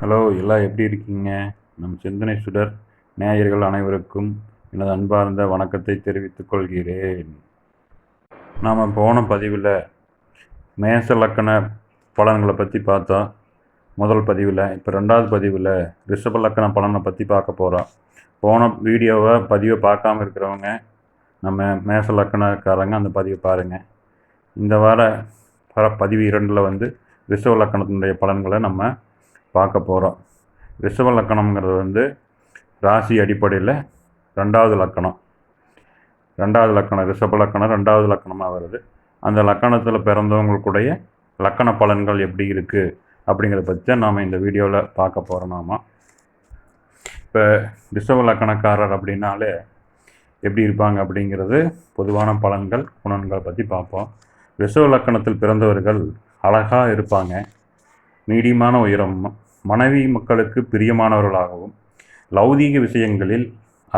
Hello எல்லாம் எப்படி இருக்கீங்க? நம் சிந்தனை சுடர் நேயர்கள் அனைவருக்கும் எனது அன்பார்ந்த வணக்கத்தை தெரிவித்துக் கொள்கிறேன். நாம் போன பதிவில் மேச லக்கண பலன்களை பற்றி பார்த்தோம். முதல் பதிவில் இப்போ ரெண்டாவது பதிவில் ரிஷப லக்கண பலனை பற்றி பார்க்க போகிறோம் போன வீடியோவை பதிவை பார்க்காம இருக்கிறவங்க நம்ம மேச லக்கணக்காரங்க அந்த பதிவை பாருங்கள் இந்த வார வர பதிவு இரண்டில் வந்து ரிஷப லக்கணத்தினுடைய பலன்களை நம்ம பார்க்க போகிறோம் ரிஷப லக்கணம்ங்கிறது வந்து ராசி அடிப்படையில் ரெண்டாவது லக்கணம். ரெண்டாவது லக்கணம் ரிஷப லக்கணம் ரெண்டாவது லக்கணமாக வருது. அந்த லக்கணத்தில் பிறந்தவங்களுக்குடைய லக்கண பலன்கள் எப்படி இருக்குது அப்படிங்கிறத பற்றி தான் நாம் இந்த வீடியோவில் பார்க்க போகிறோம் நாம. இப்போ ரிஷப லக்கணக்காரர் அப்படின்னாலே எப்படி இருப்பாங்க அப்படிங்கிறது பொதுவான பலன்கள் குணங்கள் பற்றி பார்ப்போம். ரிஷப லக்கணத்தில் பிறந்தவர்கள் அழகாக இருப்பாங்க. மீடியமான உயரம் மனைவி மக்களுக்கு பிரியமானவர்களாகவும் லௌதீக விஷயங்களில்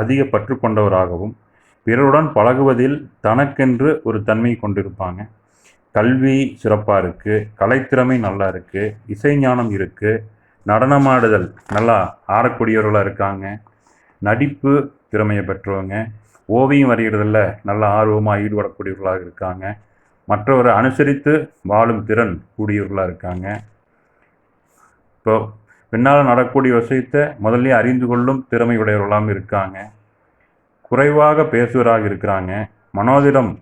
அதிக பற்று கொண்டவராகவும் பிறருடன் பழகுவதில் தனக்கென்று ஒரு தன்மை கொண்டிருப்பாங்க. கல்வி சிறப்பாக இருக்குது கலைத்திறமை நல்லா இருக்குது இசைஞானம் இருக்குது நடனமாடுதல் நல்லா ஆடக்கூடியவர்களாக இருக்காங்க. நடிப்பு திறமையை பெற்றவங்க ஓவியம் வரைகிறதில் நல்ல ஆர்வமாக ஈடுபடக்கூடியவர்களாக இருக்காங்க. மற்றவரை அனுசரித்து வாழும் திறன் கூடியவர்களாக இருக்காங்க. இப்போ பின்னால் நடக்கக்கூடிய விஷயத்தை முதல்ல அறிந்து கொள்ளும் திறமை உடையவர்களாகவும் இருக்காங்க. குறைவாக பேசுவராக இருக்கிறாங்க. மனோதிடம்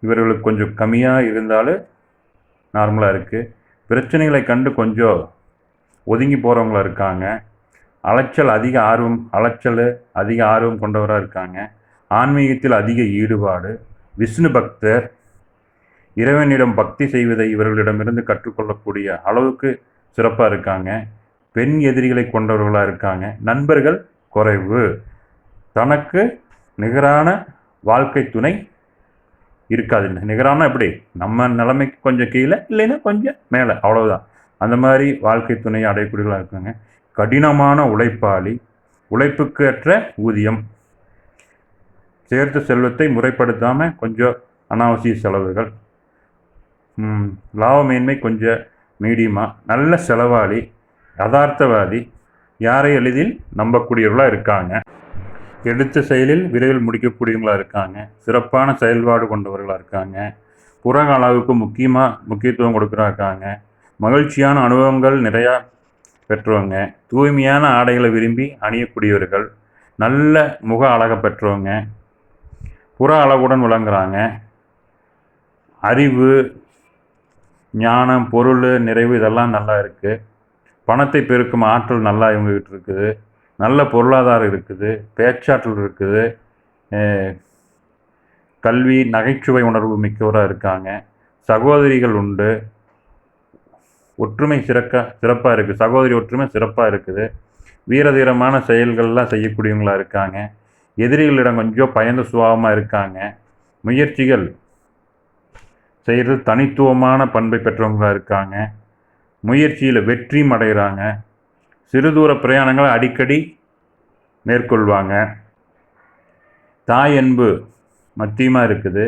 இவர்களுக்கு கொஞ்சம் கம்மியாக இருந்தாலும் நார்மலாக இருக்குது பிரச்சனைகளை கண்டு கொஞ்சம் ஒதுங்கி போகிறவங்களா இருக்காங்க. அலைச்சல் அதிக ஆர்வம் அலைச்சல் அதிக ஆர்வம் கொண்டவராக இருக்காங்க. ஆன்மீகத்தில் அதிக ஈடுபாடு. விஷ்ணு பக்தர் இறைவனிடம் பக்தி செய்வதை இவர்களிடமிருந்து கற்றுக்கொள்ளக்கூடிய அளவுக்கு சிறப்பாக இருக்காங்க. பெண் எதிரிகளை கொண்டவர்களாக இருக்காங்க. நண்பர்கள் குறைவு. தனக்கு நிகரான வாழ்க்கை துணை இருக்காது. நிகரான எப்படி? நம்ம நிலைமைக்கு கொஞ்சம் கீழே இல்லைன்னா கொஞ்சம் மேலே. அவ்வளோதான் அந்த மாதிரி வாழ்க்கை துணையை அடையக்கூடியவர்களாக இருக்காங்க. கடினமான உழைப்பாளி உழைப்புக்கு ஏற்ற ஊதியம் சேர்த்த செல்வத்தை முறைப்படுத்தாமல் கொஞ்சம் அனாவசிய செலவுகள் லாபமேன்மை கொஞ்சம் மீடியமாக நல்ல செலவாளி யதார்த்தவாதி யாரை எளிதில் நம்பக்கூடியவர்களாக இருக்காங்க? எடுத்த செயலில் விரைவில் முடிக்கக்கூடியவங்களாக இருக்காங்க. சிறப்பான செயல்பாடு கொண்டவர்களாக இருக்காங்க. புற அளவுக்கு முக்கியமாக முக்கியத்துவம் கொடுக்குறா இருக்காங்க. மகிழ்ச்சியான அனுபவங்கள் நிறையா பெற்றவங்க. தூய்மையான ஆடைகளை விரும்பி அணியக்கூடியவர்கள். நல்ல முக அழகை பெற்றவங்க. புற அழகுடன் விளங்குறாங்க. அறிவு ஞானம் பொருள் நிறைவு இதெல்லாம் நல்லா இருக்குது பணத்தை பெருக்கும் ஆற்றல் நல்லா இவங்ககிட்ட இருக்குது. நல்ல பொருளாதாரம் இருக்குது. பேச்சாற்றல் இருக்குது. கல்வி நகைச்சுவை உணர்வு மிக்கவராக இருக்காங்க. சகோதரிகள் உண்டு. ஒற்றுமை சிறக்க சிறப்பாக இருக்குது. சகோதரி ஒற்றுமை சிறப்பாக இருக்குது. வீரதீரமான செயல்கள்லாம் செய்யக்கூடியவங்களாக இருக்காங்க. எதிரிகளிடம் கொஞ்சம் பயந்த சுபாவமாக இருக்காங்க. முயற்சிகள் செய்கிறது தனித்துவமான பண்பை பெற்றவங்களாக இருக்காங்க. முயற்சியில் வெற்றியும் அடைகிறாங்க சிறு தூர பிரயாணங்களை அடிக்கடி மேற்கொள்வாங்க. தாய் அன்பு மத்தியமாக இருக்குது.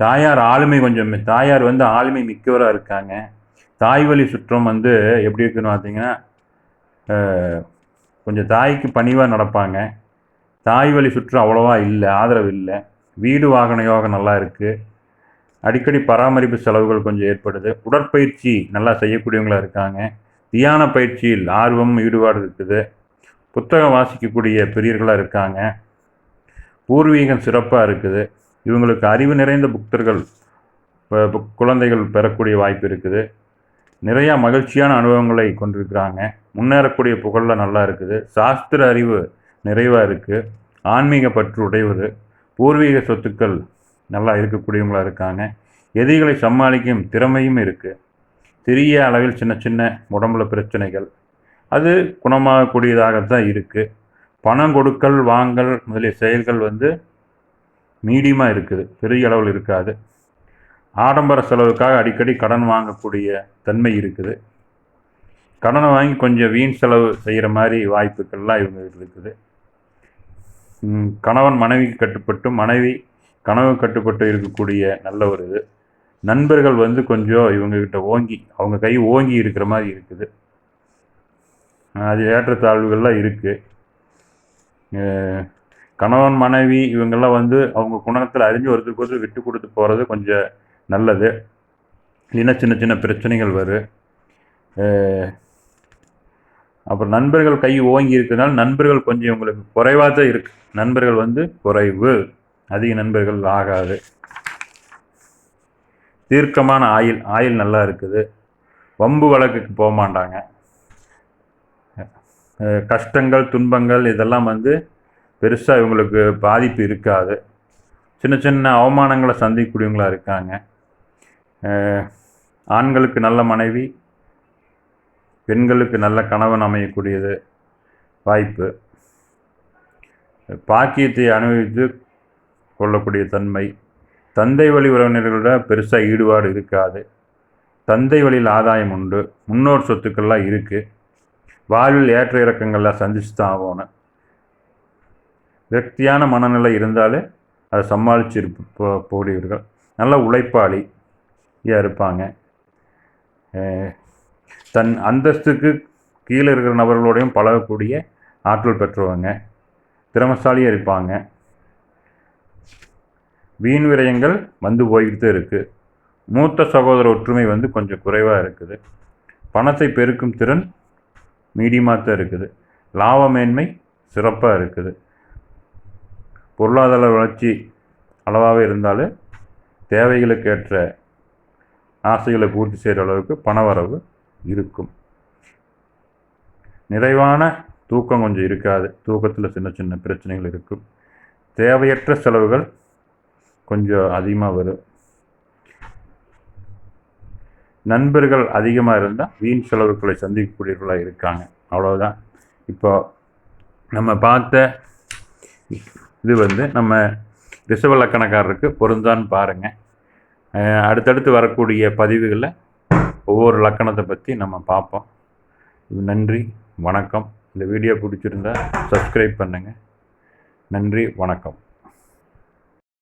தாயார் ஆளுமை கொஞ்சம் தாயார் வந்து ஆளுமை மிக்கவராக இருக்காங்க. தாய் வழி சுற்றம் வந்து எப்படி இருக்குன்னு பார்த்தீங்கன்னா கொஞ்சம் தாய்க்கு பணிவாக நடப்பாங்க. தாய் வழி சுற்றம் அவ்வளோவா இல்லை ஆதரவு இல்லை. வீடு வாகன யோகம் நல்லா இருக்குது அடிக்கடி பராமரிப்பு செலவுகள் கொஞ்சம் ஏற்படுது. உடற்பயிற்சி நல்லா செய்யக்கூடியவங்களாக இருக்காங்க. தியான பயிற்சியில் ஆர்வம் ஈடுபாடு இருக்குது. புத்தகம் வாசிக்கக்கூடிய பெரியர்களாக இருக்காங்க. பூர்வீகம் சிறப்பாக இருக்குது. இவங்களுக்கு அறிவு நிறைந்த புக்தர்கள் குழந்தைகள் பெறக்கூடிய வாய்ப்பு இருக்குது. நிறையா மகிழ்ச்சியான அனுபவங்களை கொண்டிருக்கிறாங்க. முன்னேறக்கூடிய புகழில் நல்லா இருக்குது. சாஸ்திர அறிவு நிறைவாக இருக்குது ஆன்மீக பற்று உடையவர் பூர்வீக சொத்துக்கள் நல்லா இருக்கக்கூடியவங்களா இருக்காங்க. எதிரிகளை சமாளிக்கும் திறமையும் இருக்குது சிறிய அளவில் சின்ன சின்ன உடம்புல பிரச்சனைகள். அது குணமாகக்கூடியதாகத்தான் இருக்குது பணம் கொடுக்கல் வாங்கல் முதலிய செயல்கள் வந்து மீடியமாக இருக்குது. பெரிய அளவில் இருக்காது. ஆடம்பர செலவுக்காக அடிக்கடி கடன் வாங்கக்கூடிய தன்மை இருக்குது. கடனை வாங்கி கொஞ்சம் வீண் செலவு செய்கிற மாதிரி வாய்ப்புகள்லாம் இவங்க இருக்குது. கணவன் மனைவிக்கு கட்டுப்பட்டு மனைவி கனவு கட்டுப்பட்டு இருக்கக்கூடிய நல்ல ஒரு இது நண்பர்கள் வந்து கொஞ்சம் இவங்கக்கிட்ட ஓங்கி அவங்க கை ஓங்கி இருக்கிற மாதிரி இருக்குது. அது ஏற்றத்தாழ்வுகள்லாம் இருக்குது கணவன் மனைவி இவங்கெல்லாம் வந்து அவங்க குணத்தில் அறிஞ்சு ஒருத்தருக்கு ஒருத்தர் விட்டு கொடுத்து போகிறது கொஞ்சம் நல்லது. இல்லைன்னா சின்ன சின்ன பிரச்சனைகள் வரும் அப்புறம் நண்பர்கள் கை ஓங்கி இருக்கிறதுனால நண்பர்கள் கொஞ்சம் உங்களுக்கு குறைவாக தான் இருக்குது நண்பர்கள் வந்து குறைவு. அதிக நண்பர்கள் ஆகாது. தீர்க்கமான ஆயில் ஆயில் நல்லா இருக்குது. வம்பு வழக்குக்கு போக மாட்டாங்க. கஷ்டங்கள் துன்பங்கள் இதெல்லாம் வந்து பெருசாக இவங்களுக்கு பாதிப்பு இருக்காது. சின்ன சின்ன அவமானங்களை சந்திக்கக்கூடியவங்களாக இருக்காங்க. ஆண்களுக்கு நல்ல மனைவி பெண்களுக்கு நல்ல கணவன் அமையக்கூடியது வாய்ப்பு. பாக்கியத்தை அனுபவித்து கொள்ளக்கூடிய தன்மை. தந்தை வழி உறவினர்களோட பெருசாக ஈடுபாடு இருக்காது. தந்தை வழியில் ஆதாயம் உண்டு. முன்னோர் சொத்துக்கள்லாம் இருக்குது வாழ்வில் ஏற்ற இறக்கங்கள்லாம் சந்திச்சு தான் ஆகணும். விரக்தியான மனநிலை இருந்தாலே அதை சமாளித்து இருப்ப போடியவர்கள். நல்ல உழைப்பாளியாக இருப்பாங்க. தன் அந்தஸ்துக்கு கீழே இருக்கிற நபர்களோடையும் பழகக்கூடிய ஆற்றல் பெற்றவங்க. திறமசாலியாக இருப்பாங்க. வீண் விரயங்கள் வந்து போய்கிட்டு தான் இருக்குது மூத்த சகோதர ஒற்றுமை வந்து கொஞ்சம் குறைவாக இருக்குது. பணத்தை பெருக்கும் திறன் மீடியமாக தான் இருக்குது. லாபமேன்மை சிறப்பாக இருக்குது. பொருளாதார வளர்ச்சி அளவாக இருந்தாலும் தேவைகளுக்கு ஏற்ற ஆசைகளை பூர்த்தி செய்கிற அளவுக்கு பணவரவு இருக்கும். நிறைவான தூக்கம் கொஞ்சம் இருக்காது. தூக்கத்தில் சின்ன சின்ன பிரச்சனைகள் இருக்கும். தேவையற்ற செலவுகள் கொஞ்சம் அதிகமாக வரும். நண்பர்கள் அதிகமாக இருந்தால் வீண் செலவுகளை சந்திக்கக்கூடியவர்களாக இருக்காங்க. அவ்வளோதான் இப்போ நம்ம பார்த்த இது வந்து நம்ம ரிசவலக்கணக்காரருக்கு பொருந்தான்னு பாருங்கள் அடுத்தடுத்து வரக்கூடிய பதிவுகளில் ஒவ்வொரு லக்கணத்தை பற்றி நம்ம பார்ப்போம். நன்றி வணக்கம். இந்த வீடியோ பிடிச்சிருந்தா சப்ஸ்கிரைப் பண்ணுங்கள் நன்றி வணக்கம்.